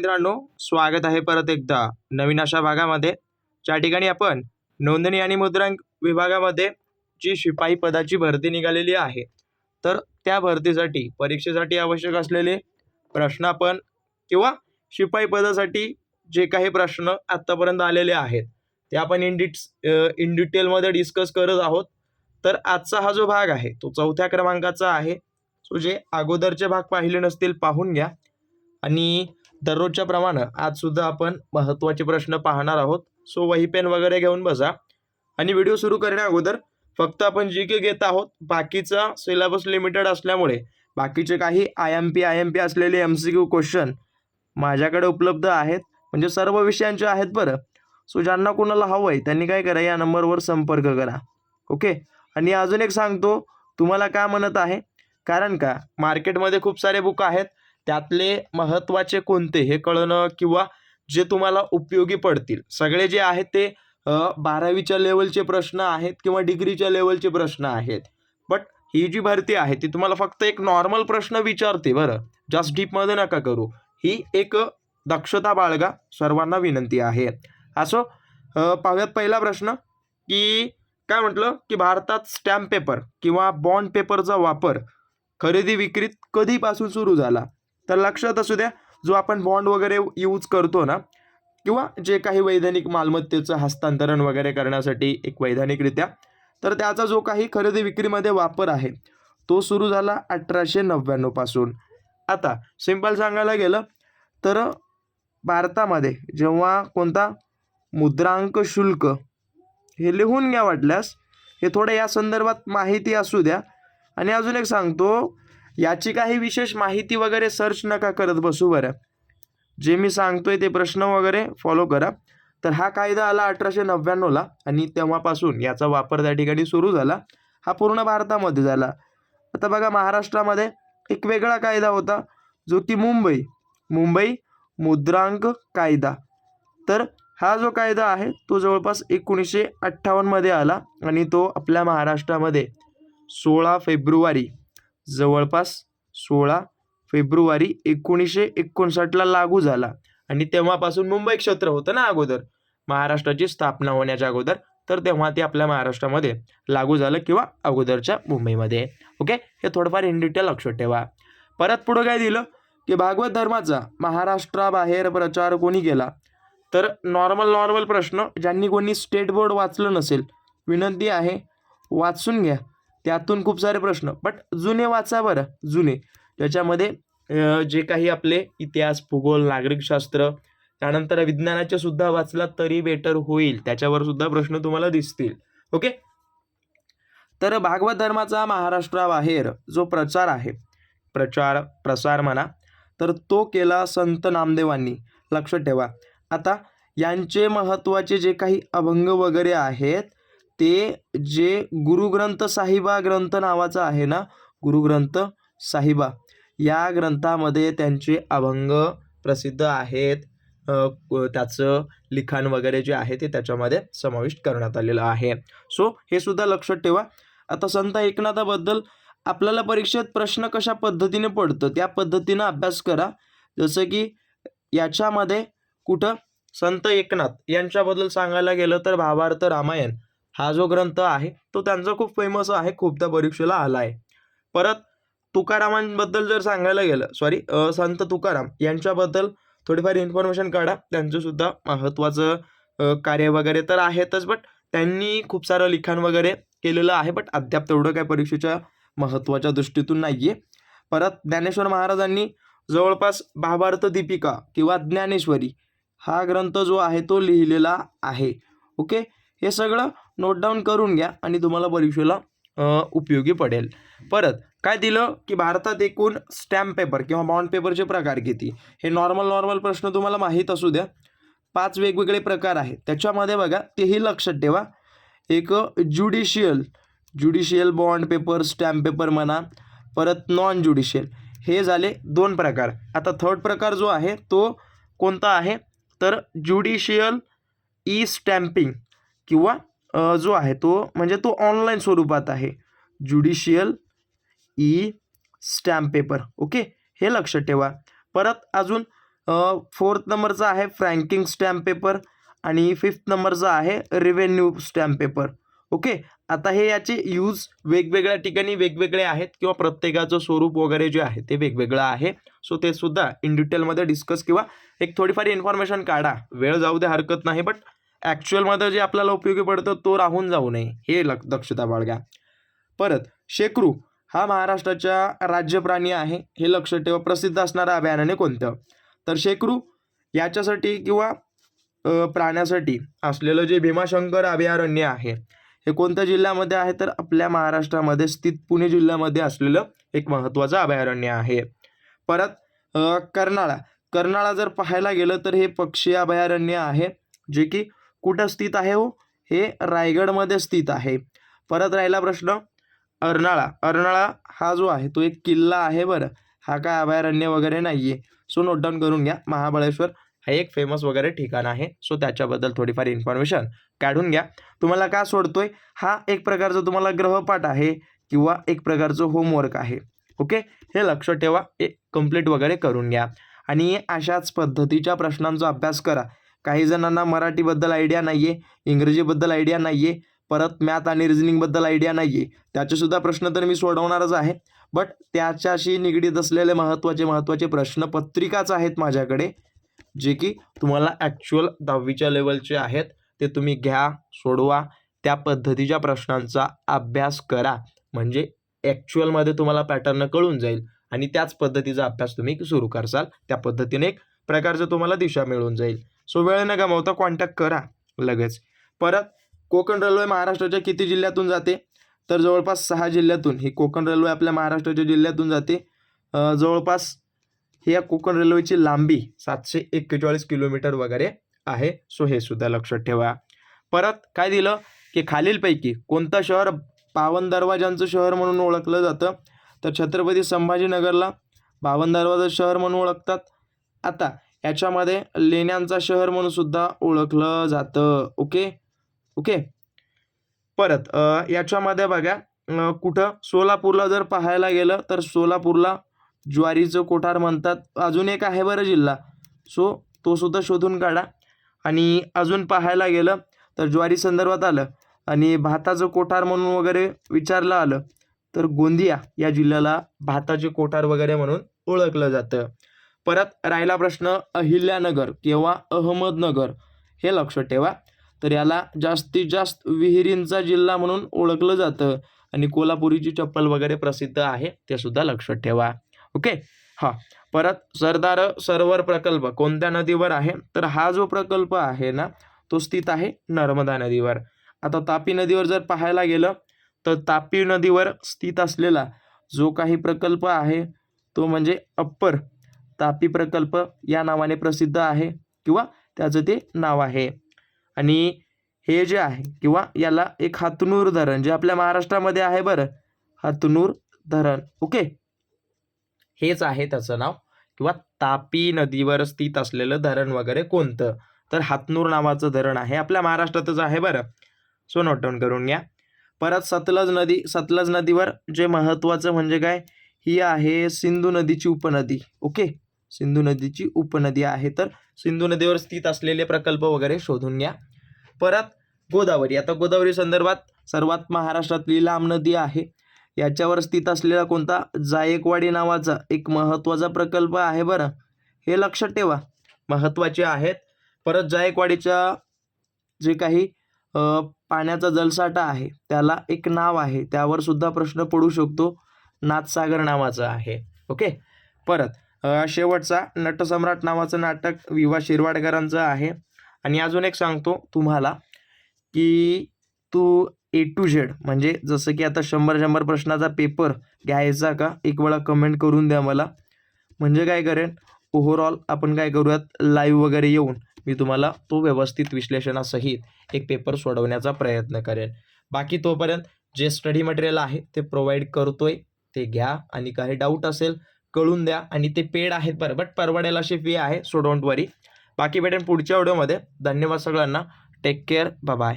मित्रांनो स्वागत आहे परत एकदा. नवीन अशा भागामध्ये. ज्या ठिकाणी आपण नोंदणी आणि मुद्रांक विभागामध्ये जी शिपाई पदाची भरती निघालेली आहे तर त्या भरतीसाठी परीक्षेसाठी आवश्यक असलेले प्रश्न आपण किंवा शिपाई पदासाठी जे काही प्रश्न आत्तापर्यंत आलेले आहेत ते आपण इन डिट्स इन डिटेलमध्ये डिस्कस करत आहोत. तर आजचा हा जो भाग आहे तो चौथ्या क्रमांकाचा आहे. सो जे अगोदरचे भाग पाहिले नसतील पाहून घ्या. आणि दररोजच्या प्रमाणे आज सुद्धा आपण महत्त्वाचे प्रश्न पाहणार आहोत. सो वही पेन वगैरे घेऊन बसा. आणि व्हिडिओ सुरू करण्या अगोदर फक्त आपण जी के घेत आहोत. बाकीचा सिलेबस लिमिटेड असल्यामुळे बाकीचे काही I M P I M P असलेले एम सी क्यू क्वेश्चन माझ्याकडे उपलब्ध आहेत. म्हणजे सर्व विषयांचे आहेत बरं. सो ज्यांना कोणाला हवं आहे त्यांनी काय करा या नंबरवर संपर्क करा. ओके आणि अजून एक सांगतो तुम्हाला का म्हणत आहे? कारण का? मार्केटमध्ये खूप सारे बुक आहेत. त्यातले महत्त्वाचे कोणते हे कळणं किंवा जे तुम्हाला उपयोगी पडतील? सगळे जे आहेत ते बारावीच्या लेवलचे प्रश्न आहेत किंवा डिग्रीच्या लेवलचे प्रश्न आहेत. बट ही जी भरती आहे ती तुम्हाला फक्त एक नॉर्मल प्रश्न विचारते बरं. जास्त डीपमध्ये नका करू. ही एक दक्षता बाळगा सर्वांना विनंती आहे. असो पाहूयात पहिला प्रश्न की काय म्हटलं की भारतात स्टॅम्प पेपर किंवा बॉन्ड पेपरचा वापर खरेदी विक्रीत कधीपासून सुरू झाला? तर लक्षात असू द्या जो आपण बॉन्ड वगैरे यूज करतो ना किंवा जे काही वैधानिक मालमत्तेचं हस्तांतरण वगैरे करण्यासाठी एक वैधानिकरित्या तर त्याचा जो काही खरेदी विक्रीमध्ये वापर आहे तो सुरू झाला अठराशे नव्याण्णवपासून आता सिंपल सांगायला गेलं तर भारतामध्ये जेव्हा कोणता मुद्रांक शुल्क हे लिहून घ्या वाटल्यास हे थोडं या संदर्भात माहिती असू द्या. आणि अजून एक सांगतो याची काही विशेष माहिती वगैरे सर्च नका करत बसू बरं. जे मी सांगतोय ते प्रश्न वगैरे फॉलो करा. तर हा कायदा आला अठराशे नव्याण्णवला आणि तेव्हापासून याचा वापर त्या ठिकाणी सुरू झाला. हा पूर्ण भारतामध्ये झाला. आता बघा महाराष्ट्रामध्ये एक वेगळा कायदा होता जो की मुंबई. मुंबई मुद्रांक कायदा. तर हा जो कायदा आहे तो जवळपास एकोणीसशे अठ्ठावन्नमध्ये आला आणि तो आपल्या महाराष्ट्रामध्ये सोळा फेब्रुवारी जवळपास सोळा फेब्रुवारी एकोणीसशे एकोणसाठला लागू झाला. आणि तेव्हापासून मुंबई क्षेत्र होतं ना अगोदर. महाराष्ट्राची स्थापना होण्याच्या अगोदर. तर तेव्हा ते आपल्या महाराष्ट्रामध्ये लागू झालं किंवा अगोदरच्या मुंबईमध्ये. ओके? हे थोडंफार इन डिटेल लक्षात ठेवा. परत पुढं काय दिलं? की भागवत धर्माचा महाराष्ट्राबाहेर प्रचार कोणी केला? तर नॉर्मल नॉर्मल प्रश्न ज्यांनी कोणी स्टेट बोर्ड वाचलं नसेल विनंती आहे वाचून घ्या. त्यातून खूप सारे प्रश्न. बट जुने वाचा बरं जुने. त्याच्यामध्ये जे काही आपले इतिहास भूगोल नागरिकशास्त्र त्यानंतर विज्ञानाचे सुद्धा वाचला तरी बेटर होईल. त्याच्यावर सुद्धा प्रश्न तुम्हाला दिसतील. ओके तर भागवत धर्माचा महाराष्ट्राबाहेर जो प्रचार आहे प्रचार प्रसार म्हणा तर तो केला संत नामदेवांनी. लक्षात ठेवा. आता यांचे महत्त्वाचे जे काही अभंग वगैरे आहेत ते जे गुरुग्रंथ साहिबा ग्रंथ नावाचा आहे ना गुरुग्रंथ साहिबा या ग्रंथामध्ये त्यांचे अभंग प्रसिद्ध आहेत. त्याचं लिखाण वगैरे जे आहे ते त्याच्यामध्ये समाविष्ट करण्यात आलेलं आहे. सो हे सुद्धा लक्षात ठेवा. आता संत एकनाथाबद्दल आपल्याला परीक्षेत प्रश्न कशा पद्धतीने पडतं त्या पद्धतीनं अभ्यास करा. जसं की याच्यामध्ये कुठं? संत एकनाथ यांच्याबद्दल सांगायला गेलं तर भावार्थ रामायण हा जो ग्रंथ आहे तो त्यांचा खूप फेमस आहे खूपदा परीक्षेला आला आहे परत तुकारामांबद्दल जर सांगायला गेलं सॉरी संत तुकाराम यांच्याबद्दल थोडीफार इन्फॉर्मेशन काढा. त्यांचंसुद्धा महत्त्वाचं कार्य वगैरे तर आहेतच बट त्यांनी खूप सारं लिखाण वगैरे केलेलं आहे बट अद्याप तेवढं काय परीक्षेच्या महत्त्वाच्या दृष्टीतून नाही आहे परत ज्ञानेश्वर महाराजांनी जवळपास भावार्थ दीपिका किंवा ज्ञानेश्वरी हा ग्रंथ जो आहे तो लिहिलेला आहे. ओके? हे सगळं नोट डाऊन करून घ्या आणि तुम्हाला परीक्षेला उपयोगी पडेल. परत काय दिलं की भारतात एकूण स्टॅम्प पेपर किंवा बॉन्ड पेपरचे प्रकार किती? हे नॉर्मल नॉर्मल प्रश्न तुम्हाला माहीत असू द्या. पाच वेगवेगळे प्रकार आहेत. त्याच्यामध्ये बघा तेही लक्षात ठेवा. एक judicial judicial bond paper stamp paper म्हणा. परत नॉन ज्युडिशियल हे झाले दोन प्रकार. आता थर्ड प्रकार जो आहे तो कोणता आहे? तर ज्युडिशियल ई स्टॅम्पिंग किंवा जो आहे तो म्हणजे तो ऑनलाईन स्वरूपात आहे. Judicial e stamp paper okay हे लक्षात ठेवा. परत अजून फोर्थ नंबरचा आहे फ्रँकिंग स्टॅम्प पेपर आणि फिफ्थ नंबरचा आहे रेव्हेन्यू स्टॅम्प पेपर ओके आता हे याचे यूज वेगवेगळ्या ठिकाणी वेगवेगळे आहेत किंवा प्रत्येकाचं स्वरूप वगैरे जे आहे ते वेगवेगळं आहे. सो ते सुद्धा इन डिटेलमध्ये डिस्कस किंवा एक थोडीफार इन्फॉर्मेशन काढा. वेळ जाऊ दे हरकत नाही बट ॲक्च्युअलमध्ये जे आपल्याला उपयोगी पडतं तो राहून जाऊ नये. हे लक दक्षता बाळगा. परत शेकरू हा महाराष्ट्राच्या राज्य प्राणी आहे. हे लक्ष ठेवा. प्रसिद्ध असणारं अभयारण्य कोणतं? तर शेकरू याच्यासाठी किंवा प्राण्यासाठी असलेलं जे भीमाशंकर अभयारण्य आहे हे कोणत्या जिल्ह्यामध्ये आहे? तर आपल्या महाराष्ट्रामध्ये स्थित पुणे जिल्ह्यामध्ये असलेलं एक महत्त्वाचं अभयारण्य आहे. परत कर्नाळा. कर्नाळा जर पाहायला गेलं तर हे पक्षी अभयारण्य आहे जे की कुठं स्थित आहे हो? हे रायगडमध्ये स्थित आहे. परत राहिला प्रश्न. अर्नाळा. अर्नाळा हा जो आहे तो एक किल्ला आहे बरं. हा काय अभयारण्य वगैरे नाही आहे सो नोट डाऊन करून घ्या. महाबळेश्वर हे एक फेमस वगैरे ठिकाण आहे. सो त्याच्याबद्दल थोडीफार इन्फॉर्मेशन काढून घ्या. तुम्हाला का सोडतोय? हा एक प्रकारचा तुम्हाला ग्रहपाठ आहे किंवा एक प्रकारचं होमवर्क आहे. ओके हे लक्ष ठेवा. हे कंप्लीट वगैरे करून घ्या. आणि अशाच पद्धतीच्या प्रश्नांचा अभ्यास करा. काही जणांना मराठीबद्दल आयडिया नाही आहे इंग्रजीबद्दल आयडिया नाही आहे परत मॅथ आणि रिझनिंगबद्दल आयडिया नाही आहे त्याचेसुद्धा प्रश्न तर मी सोडवणारच आहे. बट त्याच्याशी निगडीत असलेले महत्त्वाचे महत्त्वाचे प्रश्नपत्रिकाच आहेत माझ्याकडे जे की तुम्हाला ॲक्च्युअल दहावीच्या लेवलचे आहेत. ते तुम्ही घ्या सोडवा. त्या पद्धतीच्या प्रश्नांचा अभ्यास करा. म्हणजे ॲक्च्युअलमध्ये तुम्हाला पॅटर्न कळून जाईल आणि त्याच पद्धतीचा अभ्यास तुम्ही सुरू करसाल. त्या पद्धतीने एक प्रकारचं तुम्हाला दिशा मिळून जाईल. सो वेळ न गमावता कॉन्टॅक्ट करा लगेच. परत कोकण रेल्वे महाराष्ट्राच्या किती जिल्ह्यातून जाते? तर जवळपास सहा जिल्ह्यातून. ही कोकण रेल्वे आपल्या महाराष्ट्राच्या जिल्ह्यातून जाते. जवळपास हे या कोकण रेल्वेची लांबी सातशे एक्केचाळीस किलोमीटर वगैरे आहे. सो हे सुद्धा लक्षात ठेवा. परत काय दिलं? की खालीलपैकी कोणतं शहर? बावन दरवाजांचं शहर म्हणून ओळखलं जातं. तर छत्रपती संभाजीनगरला बावन दरवाजा शहर म्हणून ओळखतात. आता याच्यामध्ये लेण्यांचा शहर म्हणून सुद्धा ओळखलं जातं. ओके ओके परत याच्यामध्ये बघा कुठं सोलापूरला जर पाहायला गेलं तर सोलापूरला ज्वारीचं कोठार म्हणतात. अजून एक आहे बरं जिल्हा. सो तो सुद्धा शोधून काढा. आणि अजून पाहायला गेलं तर ज्वारी संदर्भात आलं. आणि भाताचं कोठार म्हणून वगैरे विचारलं आलं तर गोंदिया या जिल्ह्याला भाताचे कोठार वगैरे म्हणून ओळखलं जातं. परत राहिला प्रश्न अहिल्यानगर किंवा अहमदनगर. हे लक्षात ठेवा. तर याला जास्तीत जास्त विहिरींचा जिल्हा म्हणून ओळखलं जातं. आणि कोल्हापुरीची चप्पल वगैरे प्रसिद्ध आहे ते सुद्धा लक्षात ठेवा. ओके? हां. परत सरदार सरोवर प्रकल्प कोणत्या नदीवर आहे? तर हा जो प्रकल्प आहे ना तो स्थित आहे नर्मदा नदीवर. आता तापी नदीवर जर पाहायला गेलं तर तापी नदीवर स्थित असलेला जो काही प्रकल्प आहे तो म्हणजे अप्पर तापी प्रकल्प या नावाने प्रसिद्ध आहे किंवा त्याचं ते नाव आहे. आणि हे जे आहे किंवा याला एक हातनूर धरण जे आपल्या महाराष्ट्रामध्ये आहे बरं. हातनूर धरण. ओके? हेच आहे त्याचं नाव. किंवा तापी नदीवर स्थित असलेलं धरण वगैरे कोणतं? तर हातनूर नावाचं धरण आहे. आपल्या महाराष्ट्रातच आहे बरं. सो नोट डाऊन करून घ्या. परत सतलज नदी सतलज नदीवर जे महत्त्वाचं म्हणजे काय? ही आहे सिंधू नदीची उपनदी. ओके? सिंधू नदीची उपनदी आहे. तर सिंधू नदीवर स्थित असलेले प्रकल्प वगैरे शोधून घ्या. परत गोदावरी. आता गोदावरी संदर्भात सर्वात महाराष्ट्रातली लांब नदी आहे. याच्यावर स्थित असलेला कोणता? जायकवाडी नावाचा एक महत्त्वाचा प्रकल्प आहे बरं. हे लक्षात ठेवा. महत्त्वाचे आहेत. परत जायकवाडीच्या जे काही पाण्याचा जलसाठा आहे त्याला एक नाव आहे. त्यावर सुद्धा प्रश्न पडू शकतो. नाथसागर नावाचा आहे. ओके? परत शेवटचा नटसम्राट नावाचं नाटक विवा शिरवाडकरांचं आहे. आणि अजून एक सांगतो तुम्हाला की तू ए टू झेड म्हणजे जसं की आता शंभर शंभर प्रश्नाचा पेपर घ्यायचा का? एक वेळा कमेंट करून द्या मला. म्हणजे काय करेन? ओव्हरऑल आपण काय करूयात? लाईव्ह वगैरे येऊन मी तुम्हाला तो व्यवस्थित विश्लेषणासहित एक पेपर सोडवण्याचा प्रयत्न करेन. बाकी तोपर्यंत जे स्टडी मटेरियल आहे ते प्रोव्हाइड करतोय ते घ्या. आणि काही डाऊट असेल कळून द्या आणि ते पेड आहेत बरं. बट परवडेल अशी फी आहे सो डोंट वरी बाकी भेटेन पुढच्या व्हिडिओमध्ये धन्यवाद सगळ्यांना. Take care bye